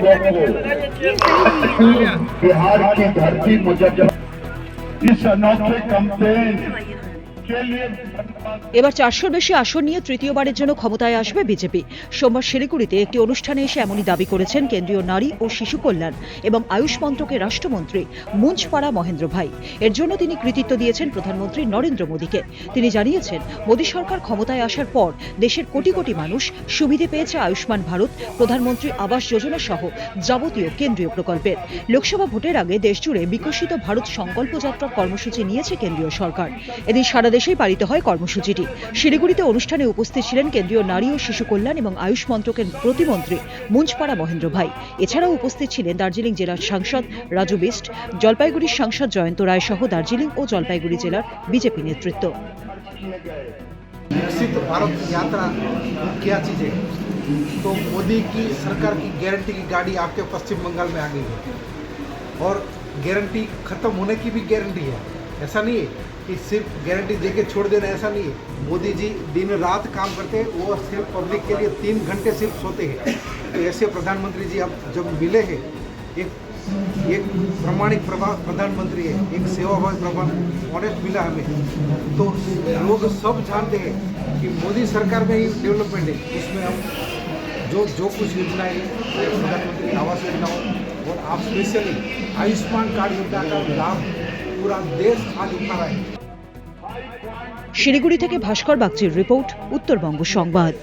लोगों को बिहार की धरती मुजफ्फर इस अनोखे कंपेन এবার চারশোর বেশি আসন নিয়ে তৃতীয়বারের জন্য ক্ষমতায় আসবে বিজেপি। সোমবার শিলিগুড়িতে একটি অনুষ্ঠানে এসে এমনই দাবি করেছেন কেন্দ্রীয় নারী ও শিশু কল্যাণ এবং আয়ুষ মন্ত্রকের রাষ্ট্রমন্ত্রী মুঞ্জপাড়া মহেন্দ্র ভাই। এর জন্য তিনি কৃতিত্ব দিয়েছেন প্রধানমন্ত্রী নরেন্দ্র মোদীকে। তিনি জানিয়েছেন, মোদী সরকার ক্ষমতায় আসার পর দেশের কোটি কোটি মানুষ সুবিধে পেয়েছে আয়ুষ্মান ভারত, প্রধানমন্ত্রী আবাস যোজনা সহ যাবতীয় কেন্দ্রীয় প্রকল্পের। লোকসভা ভোটের আগে দেশজুড়ে বিকশিত ভারত সংকল্প যাত্রার কর্মসূচি নিয়েছে কেন্দ্রীয় সরকার। এদিন সারা দেশেই পালিত হয় কর্মসূচিটি শিলিগুড়িতে অনুষ্ঠানে উপস্থিত ছিলেন কেন্দ্রীয় নারী ও শিশু কল্যাণ এবং আয়ুষ মন্ত্রকের প্রতিমন্ত্রী মুঞ্জপাড়া মহেন্দ্র ভাই এছাড়াও উপস্থিত ছিলেন দার্জিলিং জেলার সাংসদ রাজু বিস্ট জলপাইগুড়ির সাংসদ জয়ন্ত রায় সহ দার্জিলিং ও জলপাইগুড়ি জেলার বিজেপি নেতৃত্ব विकसित भारत यात्रा क्या चीज़ है तो मोदी की सरकार की गारंटी की गाड़ी आपके पश्चिम बंगाल में आ गई है और गारंटी खत्म होने की भी गारंटी है ऐसा नहीं है कि सिर्फ़ गारंटी दे के छोड़ देना ऐसा नहीं है। मोदी जी दिन रात काम करते हैं वो सिर्फ़ पब्लिक के लिए तीन घंटे सिर्फ़ सोते हैं। तो ऐसे प्रधानमंत्री जी अब जब मिले हैं एक एक प्रामाणिक प्रधानमंत्री है एक सेवाभावी प्रधान ऑनेस्ट मिला हमें। तो लोग सब जानते हैं कि मोदी सरकार में ही डेवलपमेंट है। उसमें हम जो जो कुछ योजनाएँ हैं, प्रधानमंत्री आवास योजना और आप स्पेशली आयुष्मान कार्ड योजना का लाभ শিলিগুড়ি থেকে ভাস্কর বাগচির রিপোর্ট উত্তরবঙ্গ সংবাদ।